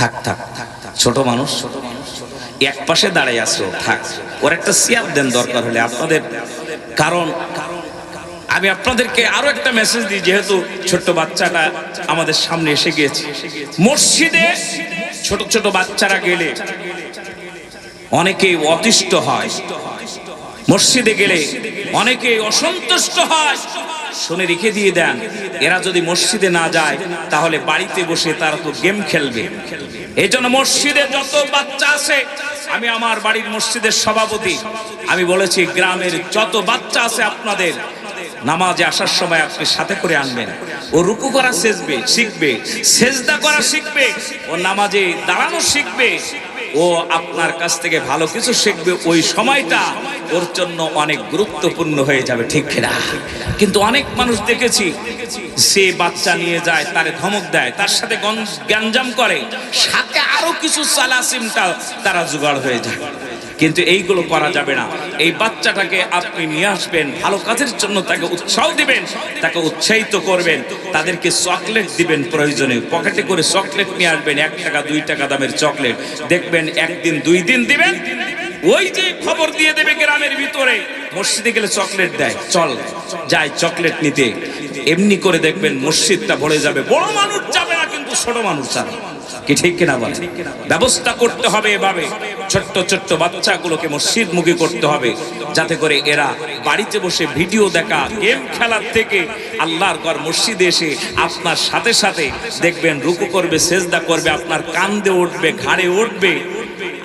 থাক থাক। ছোট মানুষ, এক পাশে দাঁড়িয়ে আসো থাক। ওর একটা সিয়ার দেন দরকার হলে, আপনাদের কারণ। আমি আপনাদেরকে আরও একটা মেসেজ দিই, যেহেতু ছোট্ট বাচ্চাটা আমাদের সামনে এসে গিয়েছে। মসজিদে ছোট ছোট বাচ্চারা গেলে অনেকেই অতিষ্ঠ হয়। মসজিদে গেলে অনেকে অসন্তুষ্ট হয়। শুনে রেখে দিয়ে দেন, এরা যদি মসজিদে না যায়, তাহলে বাড়িতে বসে তারা তো গেম খেলবে। এই জন্য মসজিদে যত বাচ্চা আছে, আমি আমার বাড়ির মসজিদের সভাপতি, আমি বলেছি, গ্রামের যত বাচ্চা আছে আপনাদের, নামাজে আসার সময় আপনি সাথে করে আনবেন। ও রুকু করা শিখবে শিখবে, সেজদা করা শিখবে, ও নামাজে দাঁড়ানো শিখবে ও আপনার কাছ থেকে ভালো কিছু শিখবে ওই সময়টা ওর জন্য অনেক গুরুত্বপূর্ণ হয়ে যাবে, ঠিক কিনা? কিন্তু অনেক মানুষ দেখেছি, সে বাচ্চা নিয়ে যায়, তারে ধমক দেয়, তার সাথে গ্যাঞ্জাম করে, সাথে আরও কিছু সালাসিমটা তারা জোগাড় হয়ে যায়। কিন্তু এইগুলো করা যাবে না। এই বাচ্চাটাকে আপনি নিয়ে আসবেন, ভালো কাজের জন্য তাকে উৎসাহ দিবেন, তাকে উৎসাহিত করবেন, তাদেরকে চকলেট দিবেন প্রয়োজনে। পকেটে করে চকলেট নিয়ে আসবেন, এক টাকা, দুই টাকা দামের চকলেট। দেখবেন একদিন, দুই দিন দিবেন, ওই যে খবর দিয়ে দেবে গ্রামের ভিতরে, মসজিদে গেলে চকলেট দেয়। চল যায় চকলেট নিতে। এমনি করে দেখবেন মসজিদটা ভরে যাবে। বড় মানুষ যাবে না, কিন্তু ছোট মানুষ যাবে। কি ঠিক কিনা বলে? ব্যবস্থা করতে হবে এভাবে। ছোট্ট ছোট্ট বাচ্চাগুলোকে মসজিদ মুখী করতে হবে, যাতে করে এরা বাড়িতে বসে ভিডিও দেখা, গেম খেলার থেকে আল্লাহর ঘর মসজিদে এসে আপনার সাথে সাথে দেখবেন রুকু করবে, সেজদা করবে, আপনার কান্দে উঠবে, ঘাড়ে উঠবে,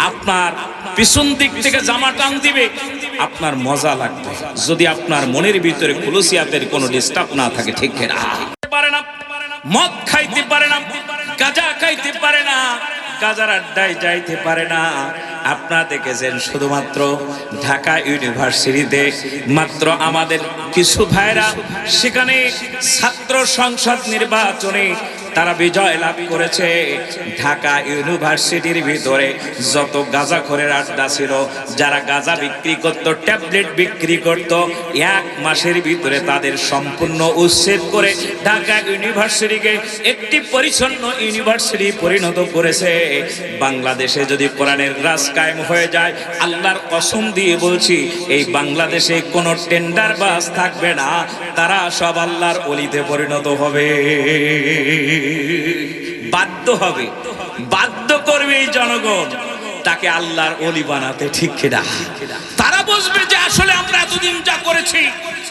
আপনার পিছন দিক থেকে জামা টান দিবে, আপনার মজা লাগবে। যদি আপনার মনের ভিতরে কুলসিয়াতের কোনো ডিস্টার্ব না থাকে, ঠিক পারে না মদ খাইতে পারে না। গাঁজা খাইতে পারে না, গাজার আড্ডায় যাইতে পারে না। আপনারা দেখেছেন শুধুমাত্র ঢাকা ইউনিভার্সিটিতে মাত্র আমাদের কিছু ভাইরা সেখানে ছাত্র সংসদ নির্বাচনে তারা বিজয় লাভ করেছে। ঢাকা ইউনিভার্সিটির ভিতরে যত গাঁজা খরের আড্ডা ছিল, যারা গাঁজা বিক্রি করত, ট্যাবলেট বিক্রি করত, এক মাসের ভিতরে তাদের সম্পূর্ণ উচ্ছেদ করে ঢাকা ইউনিভার্সিটিকে একটি পরিচ্ছন্ন ইউনিভার্সিটি পরিণত করেছে। বাংলাদেশে যদি কোরআনের রাজ কায়েম হয়ে যায়, আল্লাহর কসম দিয়ে বলছি, এই বাংলাদেশে কোনো টেন্ডার বাস থাকবে না, তারা সব আল্লাহর অলিতে পরিণত হবে। বাধ্য হবে। বাধ্য করবে এই জনগণ। তাকে আল্লাহর অলি বানাতে ঠিক কিনা? তারা বুঝবে যে আসলে আমরা এতদিন যা করেছি,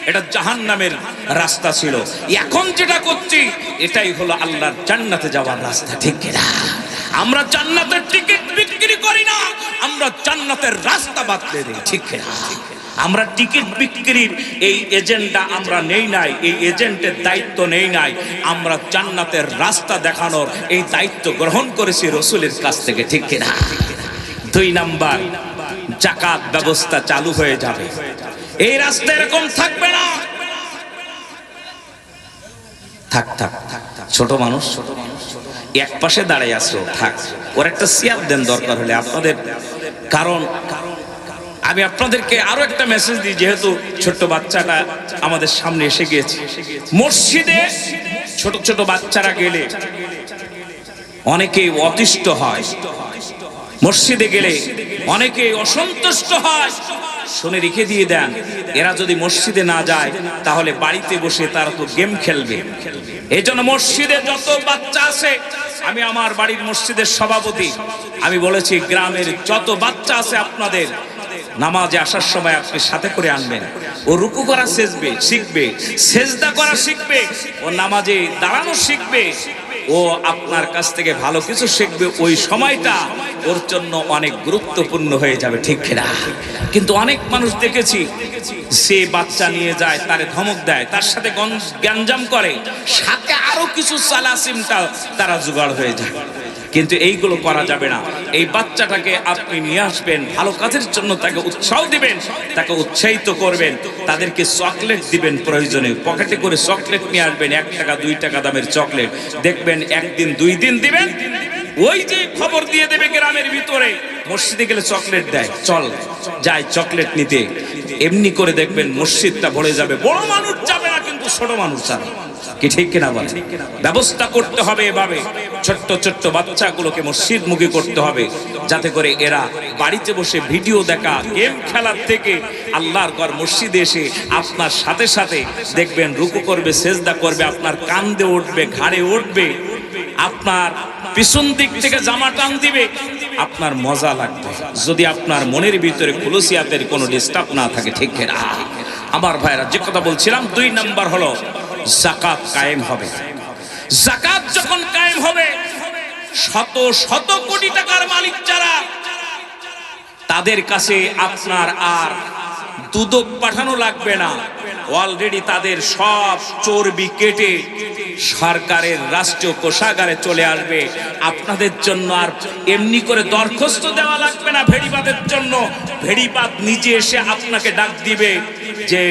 এটা জাহান নামের রাস্তা ছিল। এখন যেটা করছি, এটাই হলো আল্লাহর জান্নাতে যাওয়ার রাস্তা, ঠিক কিনা? আমরা জান্নাতের টিকিট বিক্রি করি না, আমরা জান্নাতের রাস্তা বাতলে দিই, ঠিক কিনা? আমরা টিকিট বিক্রির এই এজেন্ডা আমরা নেই নাই, এই এজেন্টের দায়িত্ব নেই নাই। আমরা জান্নাতের রাস্তা দেখানোর এই দায়িত্ব গ্রহণ করেছি রসুলের কাছ থেকে, ঠিক কিনা? দুই নাম্বার জাকাত ব্যবস্থা চালু হয়ে যাবে। এই রাস্তা এরকম থাকবে না। থাক থাক ছোট মানুষ, এক পাশে দাঁড়িয়ে আসো থাক। ওর একটা সিয়ার দেন দরকার হলে আপনাদের কারণ কারণ আমি আপনাদেরকে আরও একটা মেসেজ দিই, যেহেতু ছোট্ট বাচ্চাটা আমাদের সামনে এসে গিয়েছে। মসজিদে ছোট ছোট বাচ্চারা গেলে অনেকেই অতিষ্ঠ হয়। মসজিদে গেলে অনেকে অসন্তুষ্ট হয়। শুনে রেখে দিয়ে দেন, এরা যদি মসজিদে না যায়, তাহলে বাড়িতে বসে তারা তো গেম খেলবে। এই জন্য মসজিদে যত বাচ্চা আছে, আমি আমার বাড়ির মসজিদের সভাপতি, আমি বলেছি, গ্রামের যত বাচ্চা আছে আপনাদের নামাজে আসার সময় আপনি সাথে করে আনবেন। ও রুকু করা শিখবে শিখবে, সেজদা করা শিখবে, ও নামাজে দাঁড়ানো শিখবে, ও আপনার কাছ থেকে ভালো কিছু শিখবে, ওই সময়টা ওর জন্য অনেক গুরুত্বপূর্ণ হয়ে যাবে, ঠিক কিনা? কিন্তু অনেক মানুষ দেখেছি, সে বাচ্চা নিয়ে যায়, তারে ধমক দেয়, তার সাথে গ্যাঞ্জাম করে, সাথে আরও কিছু সালাসিমটা তারা জোগাড় হয়ে যায়। কিন্তু এইগুলো করা যাবে না। এই বাচ্চাটাকে আপনি নিয়ে আসবেন, ভালো কাজের জন্য তাকে উৎসাহ দিবেন, তাকে উৎসাহিত করবেন, তাদেরকে চকলেট দিবেন প্রয়োজনে। পকেটে করে চকলেট নিয়ে আসবেন, এক টাকা, দুই টাকা দামের চকলেট। দেখবেন একদিন, দুই দিন দিবেন, ওই যে খবর দিয়ে দেবে গ্রামের ভিতরে। মসজিদে গেলে চকলেট দেয়, চল যায় চকলেট নিতে। এমনি করে দেখবেন মসজিদটা ভরে যাবে। বড় মানুষ যাবে ছোট মানুষ যাবে কি ঠিক কিনা বলে? ব্যবস্থা করতে হবে এভাবে। ছোট্ট ছোট্ট বাচ্চাগুলোকে মসজিদ মুখী করতে হবে, যাতে করে এরা বাড়িতে বসে ভিডিও দেখা, গেম খেলার থেকে আল্লাহর ঘর মসজিদে এসে আপনার সাথে সাথে দেখবেন রুকু করবে, সেজদা করবে, আপনার কান্দে উঠবে, ঘাড়ে উঠবে, আপনার পিছন দিক থেকে জামা টান দিবে, আপনার মজা লাগবে। যদি আপনার মনের ভিতরে কুলসিয়াতের কোনো ডিস্টার্ব না থাকে, ঠিক না আমার ভাইরা, যে কথা বলছিলাম, দুই নাম্বার হলো জাকাত কায়েম হবে। জাকাত যখন কায়েম হবে, শত শত কোটি টাকার মালিক যারা, তাদের কাছে আপনার আর দুদক পাঠানো লাগবে না। অলরেডি তাদের সব চর্বি কেটে সরকারের রাষ্ট্রীয় কোষাগারে চলে আসবে। আপনাদের জন্য আর এমনি করে দরখাস্ত দেওয়া লাগবে না ভেড়িবাদের জন্য। ভেড়িবাদ নিজে এসে আপনাকে ডাক দিবে যে,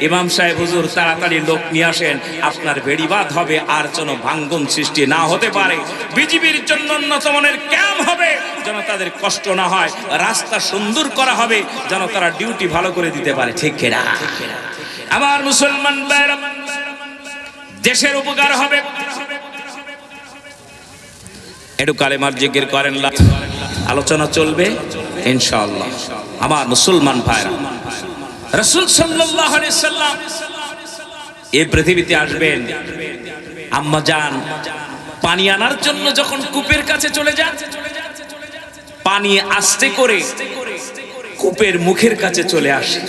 ইমাম সাহেব, হুজুর, তাড়াতাড়ি লোক নিয়ে আসেন। আপনার ভেড়িবাদ হবে, আর যেন ভাঙ্গন সৃষ্টি না হতে পারে। বিজিবির জন্য উন্নত মানের ক্যাম্প হবে, যেন তাদের কষ্ট না হয়। রাস্তা সুন্দর করা হবে, যেন তারা ডিউটি ভালো করে দিতে পারে। ঠিক কিনা? আমার মুসলমান দেশের উপকার হবে। একটু কালেমার জিকির করেন আলোচনা চলবে, ইনশাআল্লাহ। আমার মুসলমান ভাইরা, রসুল সাল্লাম এই পৃথিবীতে আসবেন, আম্মা যান পানি আনার জন্য যখন কূপের কাছে চলে যান, পানি আস্তে করে কূপের মুখের কাছে চলে আসে।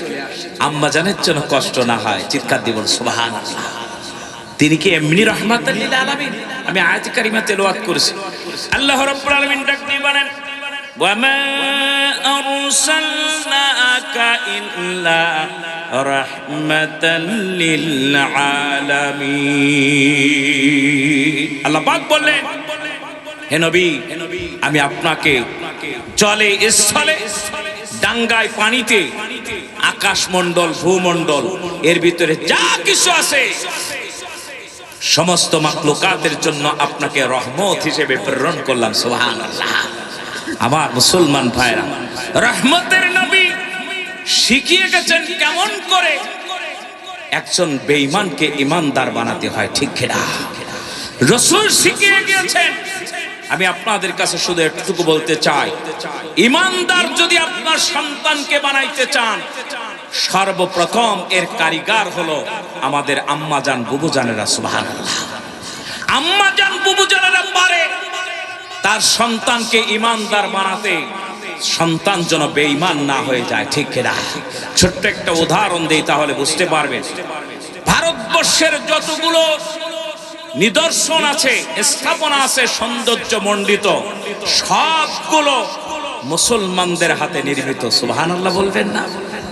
আম্মা জানের জন্য কষ্ট না হয়, চিৎকার দিবন সুবাহান তিনি কি এমনি রহমাতাল লিল আমি আয়াত কারিমা তেলাওয়াত করেছি। আল্লাহ রাব্বুল আলামিন ডাক দিয়ে বলেন আমি আপনাকে জলে স্থলে, ডাঙ্গায় পানিতে আকাশমণ্ডল, ভূমণ্ডল, এর ভিতরে যা কিছু আছে, সমস্ত মাকলুকাতের জন্য আপনাকে রহমত হিসেবে প্রেরণ করলাম সুবহান আমার মুসলমান ভাইরা, রহমতের নবী শিখিয়ে গেছেন কেমন করে একজন বেঈমানকে ইমানদার বানাতে হয়, ঠিক কিনা? রসুল শিখিয়ে গিয়েছেন আমি আপনাদের কাছে শুধু একটুকু বলতে চাই। ইমানদার যদি আপনার সন্তানকে বানাইতে চান, সর্বপ্রথম এর কারিগর হলো আমাদের আম্মা জান বুবু জানেরা সুবহান আম্মা জান বুবু জানেরা পারে, তার সন্তানকে ইমানদার বানাতে সন্তান যেন বেঈমান না হয়ে যায়, ঠিক কিনা? ছোট্ট একটা উদাহরণ দেই তাহলে বুঝতে পারবেন। ভারতবর্ষের যতগুলো নিদর্শন আছে, স্থাপনা আছে, সৌন্দর্য মণ্ডিত। সবগুলো মুসলমানদের হাতে নির্মিত। সুবহান আল্লাহ বলবেন না?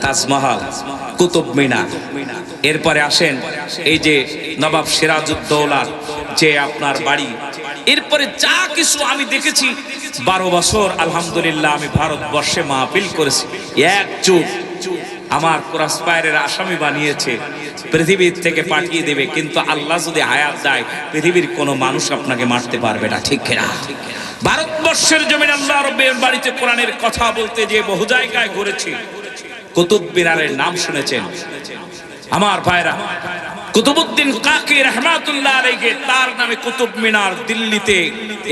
তাজমহল, কুতুব মিনার। এরপরে আসেন এই যে নবাব সিরাজউদ্দৌলার যে আপনার বাড়ি। এরপরে যা কিছু আমি দেখেছি, বারো বছর, আলহামদুলিল্লাহ, আমি ভারতবর্ষে মাহফিল করেছি। এক যুগ আমার ক্রসফায়ারের আসামি বানিয়েছে, পৃথিবীর থেকে পাঠিয়ে দেবে, কিন্তু আল্লাহ যদি হায়াত দেয়, পৃথিবীর কোনো মানুষ আপনাকে মারতে পারবে না, ঠিক না ভারতবর্ষের জমিন আল্লাহ রব্বের বাড়িতে কোরআনের কথা বলতে যে বহু জায়গায় ঘুরেছি। কুতুব মিনারের নাম শুনেছেন। আমার ভাইরা কুতুবুদ্দিন কাকি রহমাতুল্লাহ আলাইহি, তার নামে কুতুব মিনার দিল্লিতে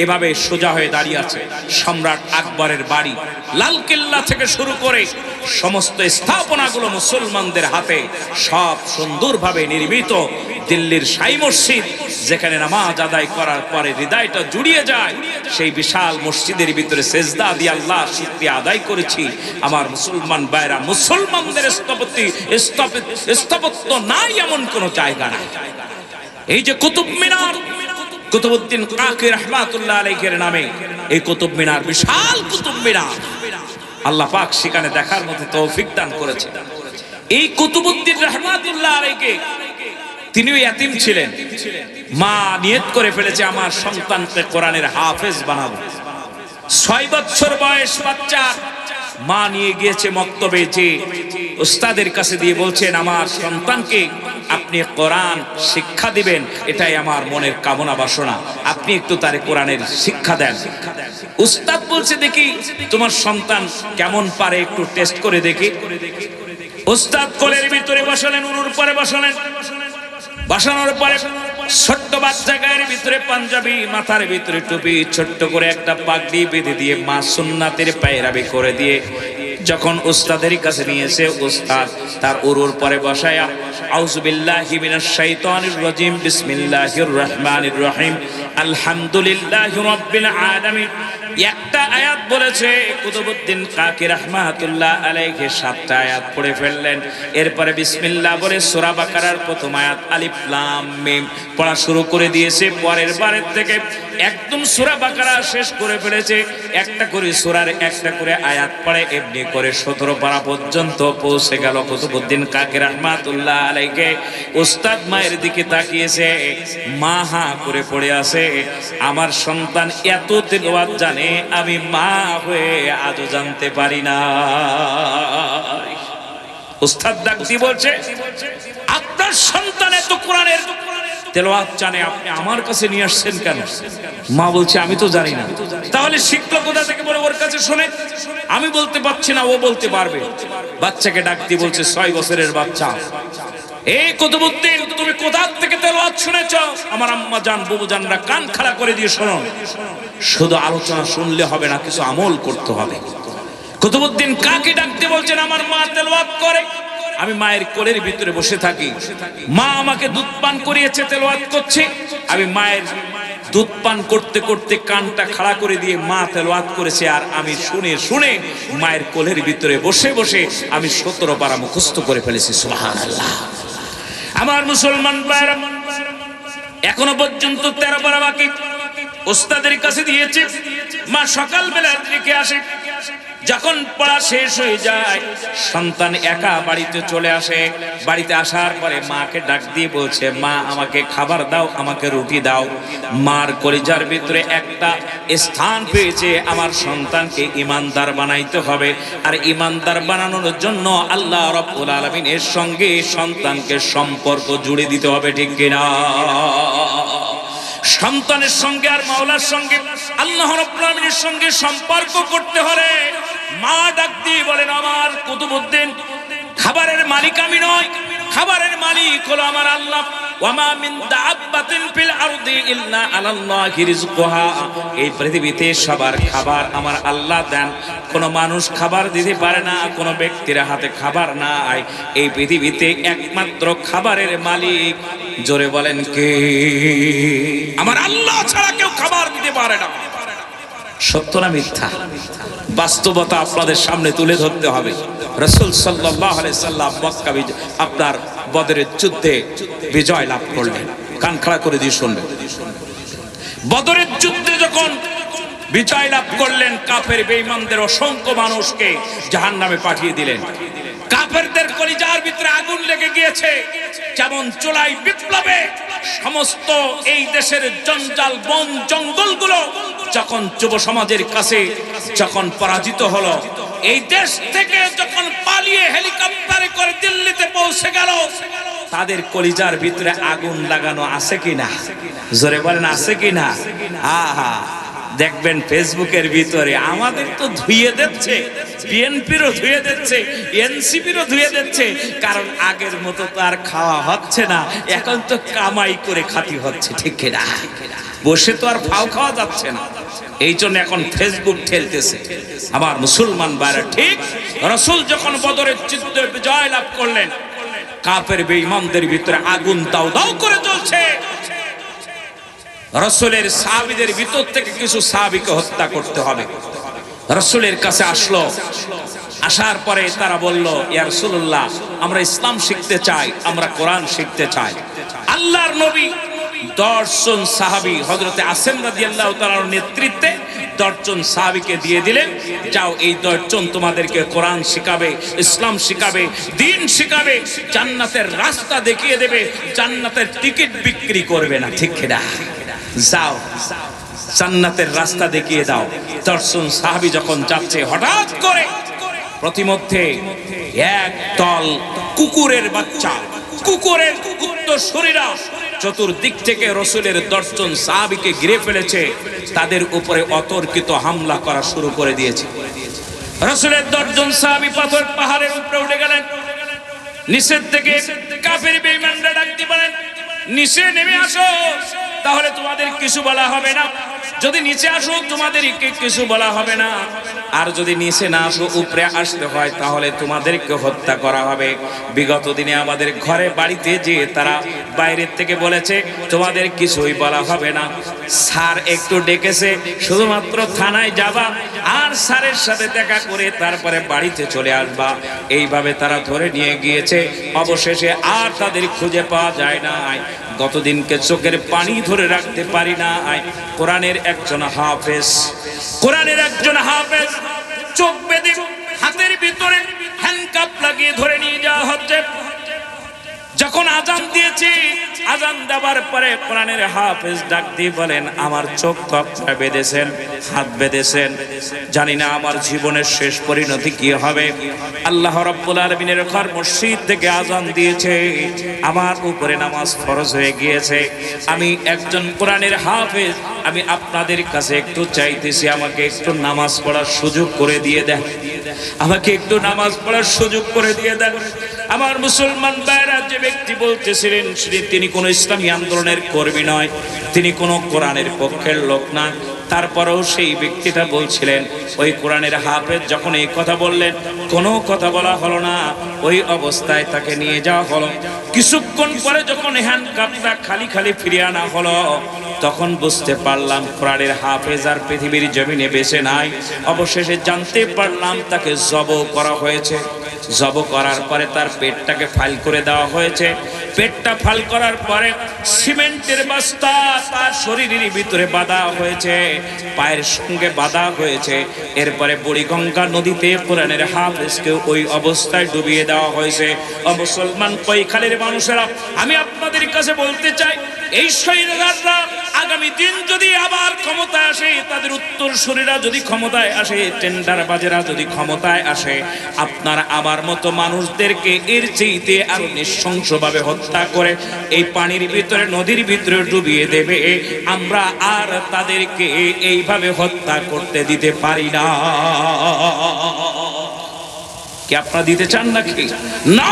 এভাবে সোজা হয়ে দাঁড়িয়ে আছে। সম্রাট আকবরের বাড়ি লাল কেল্লা থেকে শুরু করে সমস্ত স্থাপনাগুলো মুসলমানদের হাতে সব সুন্দরভাবে নির্মিত। দিল্লির সাই মসজিদ, যেখানে নামাজ আদায় করার পরে হৃদয়টা জুড়িয়ে যায়। সেই বিশাল মসজিদের ভিতরে সেজদা দিয়ে আল্লাহ শুকরিয়া আদায় করেছি। আমার মুসলমান ভাইরা, মুসলমানদের স্থপত স্থাপত্য নাই এমন কোন জায়গা নাই। এই যে কুতুব মিনার, কুতুবউদ্দিন কাকি রহমাতুল্লাহ আলাইহির নামে এই কুতুব মিনার, বিশাল কুতুব মিনার। আল্লাহ পাক সেখানে দেখার মতো তৌফিক দান করেছে এই কুতুবউদ্দিন রহমাতুল্লাহ আলাইকে তিনিও ইয়াতিম ছিলেন। মা নিয়ত করে ফেলেছে, আমার সন্তানকে কোরআনের হাফেজ বানাবো। ছয় বছর বয়স বাচ্চা, মা নিয়ে গিয়েছে মক্তবে যে উস্তাদের কাছে দিয়ে বলছেন, আমার সন্তানকে আপনি কোরআন শিক্ষা দিবেন, এটাই আমার মনের কামনা বাসনা। আপনি একটু তার কোরআনের শিক্ষা দেন। উস্তাদ বলছে, দেখি তোমার সন্তান কেমন পারে, একটু টেস্ট করে দেখি। উস্তাদ কোলের ভিতরে বসালেন উনুর পরে বসালেন। বসানোর পরে ছোট্ট বাচ্চা গায়ের ভিতরে পাঞ্জাবি, মাথার ভিতরে টুপি, ছোট্ট করে একটা পাগড়ি বেঁধে দিয়ে মা সুন্নাতের পায়রাবি করে দিয়ে যখন উস্তাদের কাছে নিয়েছে উস্তাদ তার উরুর পরে বসায়া, আউযুবিল্লাহি মিনাশ শাইতানির রাজিম, বিসমিল্লাহির রহমানির রহিম, আলহামদুলিল্লাহি রাব্বিল আলামিন। একটা আয়াত বলেছে কুতুবউদ্দিন কাকি রহমাতুল্লাহ আলাইহি সাতটা আয়াত পড়ে ফেললেন। এরপরে বিসমিল্লাহ বলে সূরা বাকারার প্রথম আয়াত আলিফ লাম পড়া শুরু করে দিয়েছে। পরের বারের থেকে একদম সূরা বাকারা শেষ করে ফেলেছে। একটা করে সূরার একটা করে আয়াত পড়ে, এমনি করে সতেরো পারা পর্যন্ত পৌঁছে গেল কুতুবুদ্দিন কাকি রহমাতুল্লাহ আলাইকে। উস্তাদ মায়ের দিকে তাকিয়েছে, মা হা করে পড়ে আছে, আমার সন্তান এত তেলাওয়াত জানে আমি মা হয়ে আজও জানতে পারি না। উস্তাদ ডাক বলছে, আপনার সন্তান এত কোরআনের জানে, আপনি আমার কাছে নিয়ে আসছেন কেন? মা বলছে, আমি তো জানি না। তাহলে শিক্ষক কোথা থেকে বলে ওর কাছে শোনে? আমি বলতে পারছি না, ও বলতে পারবে। বাচ্চাকে ডাক দিয়ে বলছে, ছয় বছরের বাচ্চা। এই কুতুবুদ্দিন তুমি কোথা থেকে তেলাওয়াত শুনেছ? আমার আম্মা জান, বুবু জানরা কান খাড়া করে দিয়ে শোনো। শুধু আলোচনা শুনলে হবে না, কিছু আমল করতে হবে। কুতুবুদ্দিন কাকে ডাকতে বলছেন, আমার মা তেলাওয়াত করে? আমি মায়ের কোলের ভিতরে বসে থাকি। মা আমাকে দুধ পান করিয়েছে, তেলাওয়াত করছে। আমি মায়ের দুধ পান করতে করতে কানটা খাড়া করে দিয়ে মা তেলাওয়াত করেছে, আর আমি শুনে শুনে মায়ের কোলের ভিতরে বসে বসে আমি সতেরো পারা মুখস্থ করে ফেলেছি, সুবহানাল্লাহ। আমার মুসলমান ভাইরা এখনও পর্যন্ত তেরো পারা বাকি। ওস্তাদের কাছে দিয়েছে, মা সকাল বেলা রেখে আসে। যখন পড়া শেষ হয়ে যায়, সন্তান একা বাড়িতে চলে আসে। বাড়িতে আসার পরে মাকে ডাক দিয়ে বলছে, মা, আমাকে খাবার দাও, আমাকে রুটি দাও। মার কলিজার ভিতরে একটা স্থান পেয়েছে, আমার সন্তানকে ইমানদার বানাইতে হবে। আর ইমানদার বানানোর জন্য আল্লাহ রব্বুল আলমিনের সঙ্গে সন্তানকে সম্পর্ক জুড়ে দিতে হবে, ঠিক কিনা? সন্তানের সঙ্গে আর মাওলার সঙ্গে, আল্লাহ রাব্বুল আলামিনের সঙ্গে সম্পর্ক করতে হলে মা ডাক দিয়ে বলেন, আমার কুতুবউদ্দিন, খাবারের মালিক আমি নয় খাবারের মালিক হলো আমার আল্লাহ। এই পৃথিবীতে সবার খাবার আমার আল্লাহ দেন। কোন মানুষ খাবার দিতে পারে না, কোন ব্যক্তির হাতে খাবার নাই। এই পৃথিবীতে একমাত্র খাবারের মালিক, জোরে বলেন কে? আমার আল্লাহ ছাড়া কেউ খাবার দিতে পারে না। সত্য না মিথ্যা? বাস্তবতা আপনাদের সামনে তুলে ধরতে হবে। রসুল সাল্লাম আপনার বদরের যুদ্ধে বিজয় লাভ করলেন। কান খাড়া করে দিয়ে শুনবেন। বদরের যুদ্ধে যখন বিজয় লাভ করলেন, কাফের বেঈমানদের অসংখ্য মানুষকে জাহান নামে পাঠিয়ে দিলেন। কাফেরদের কলিজার ভিতরে আগুন লেগে গিয়েছে। যেমন চোলাই বিপ্লবে সমস্ত এই দেশের জঞ্জাল বন জঙ্গলগুলো যখন যুব সমাজের কাছে যখন পরাজিত হলো, এই দেশ থেকে যখন পালিয়ে হেলিকপ্টারে করে দিল্লিতে পৌঁছে গেল, তাদের কলিজার ভিতরে আগুন লাগানো আছে কিনা? জোরে বলেন, আছে কিনা? আহা, দেখবেন ফেসবুকের ভিতরে আমাদের তো ধুয়ে দিচ্ছে, বিএনপিরও ধুয়ে দিচ্ছে, এনসিপিরও ধুয়ে দিচ্ছে, কারণ আগের মতো তো আর খাওয়া হচ্ছে না, এখন তো কামাই করে খাতি হচ্ছে, ঠিক কিনা? বসে তো আর ফাও খাওয়া যাচ্ছে না। এই জন্য এখন ফেসবুক ঠেলতেছে। আমার মুসলমান বাইরে ঠিক? রসুল যখন বদরের যুদ্ধে বিজয় লাভ করলেন কাপের বেঈমানদের ভিতরে আগুন দাও দাও করে জ্বলছে। রসুলের সাহাবিদের ভিতর থেকে কিছু সাহাবিকে হত্যা করতে হবে। রসুলের কাছে আসলো। আসার পরে তারা বলল, ইয়া রসুল্লাহ আমরা ইসলাম শিখতে চাই, আমরা কোরআন শিখতে চাই। আল্লাহর নবী দর্শন সাহাবি হজরতে আসেম রাজি আল্লাহ তালার নেতৃত্বে দর্শন সাহাবিকে দিয়ে দিলেন, যাও এই দর্শন তোমাদেরকে কোরআন শিখাবে, ইসলাম শিখাবে, দিন শিখাবে, জান্নাতের রাস্তা দেখিয়ে দেবে, জান্নাতের টিকিট বিক্রি করবে না, ঠিক না যাও, জান্নাতের রাস্তা দেখিয়ে দাও। দর্শন সাহাবি যখন যাচ্ছে, হঠাৎ করে প্রতিমধ্যে এক দল কুকুরের বাচ্চা, কুকুরের উত্তরসূরিরা চতুর্দিক থেকে রসুলের দর্শন সাহাবিকে ঘিরে ফেলেছে, তাদের উপরে অতর্কিত হামলা করা শুরু করে দিয়েছে। রসুলের দর্জন সাহাবি পাথর পাহাড়ের উপরে উঠে গেলেন। নিষেধ থেকে কাফের বেঈমানরা ডাকতে পারেন নিচে নেমে আসো, তাহলে তোমাদের কিছু বলা হবে না। যদি নিচে আসো, তোমাদেরকে কিছু বলা হবে না। আর যদি নিচে না আসো, উপরে আসতে হয়, তাহলে তোমাদেরকে হত্যা করা হবে। বিগত দিনে আমাদের ঘরে বাড়িতে যে তারা বাইরের থেকে বলেছে, তোমাদের কিছুই বলা হবে না। স্যার একটু ডেকেছে, শুধুমাত্র থানায় যাবা, আর স্যারের সাথে দেখা করে তারপরে বাড়িতে চলে আসবা। এইভাবে তারা ধরে নিয়ে গিয়েছে। অবশেষে আর তাদের খুঁজে পাওয়া যায় না গতদিনকে চোখের পানি ধরে রাখতে পারি না কোরআনের একজন হাফেজ কোরআনের একজন হাফেজ চোখ বেঁধে হাতের ভিতরে হ্যান্ডকাপ লাগিয়ে ধরে নিয়ে যাওয়া হচ্ছে। যখন আজান দিয়েছি, আজান দেওয়ার পরে কোরআনের হাফেজ ডাক দিয়ে বলেন, আমার চোখ আপনারা বেঁধেছেন, হাত বেঁধেছেন। জানি না আমার জীবনের শেষ পরিণতি কি হবে। আল্লাহ রব্বুল আলমিনের ঘর মসজিদ থেকে আজান দিয়েছে। আমার উপরে নামাজ ফরজ হয়ে গিয়েছে। আমি একজন কোরআনের হাফেজ। আমি আপনাদের কাছে একটু চাইতেছি, আমাকে একটু নামাজ পড়ার সুযোগ করে দিয়ে দেন। আমাকে একটু নামাজ পড়ার সুযোগ করে দিয়ে দেন। আমার মুসলমান ভাইরা যে ব্যক্তি বলতেছিলেন তিনি কোনো ইসলামী আন্দোলনের কর্মী নয়, তিনি কোনো কোরআনের পক্ষের লোক না। তারপরেও সেই ব্যক্তিটা বলছিলেন, ওই কোরআনের হাফেজ যখন এই কথা বললেন, কোনো কথা বলা হলো না, ওই অবস্থায় তাকে নিয়ে যাওয়া হলো। কিছুক্ষণ পরে যখন হ্যান্ড কাপটা খালি খালি ফিরিয়ে আনা হলো, তখন বুঝতে পারলাম কোরআনের হাফেজ আর পৃথিবীর জমিনে বেঁচে নাই। অবশেষে জানতে পারলাম তাকে জব করা হয়েছে। জব করার পরে তার পেটটাকে ফাইল করে দেওয়া হয়েছে। পেটটা ফাল করার পরে সিমেন্টের বস্তা তার শরীরের ভিতরে বাঁধা হয়েছে, পায়ের সঙ্গে বাঁধা হয়েছে। এরপরে বুড়িগঙ্গা নদীতে কোরআনের হাফেজকে ওই অবস্থায় ডুবিয়ে দেওয়া হয়েছে। অমুসলমান কৈখালের মানুষেরা, আমি আপনাদের কাছে বলতে চাই, এই শহীদরা আগামী দিন যদি আবার ক্ষমতায় আসে, তাদের উত্তর শরীরা যদি ক্ষমতায় আসে, টেন্ডার বাজেরা যদি ক্ষমতায় আসে, আপনার আমার মতো মানুষদেরকে এর চেয়েতে আরও নৃশংসভাবে হত্যা করে এই পানির ভিতরে, নদীর ভিতরে ডুবিয়ে দেবে। আমরা আর তাদেরকে এইভাবে হত্যা করতে দিতে পারি না। কি আপনারা দিতে চান নাকি? না!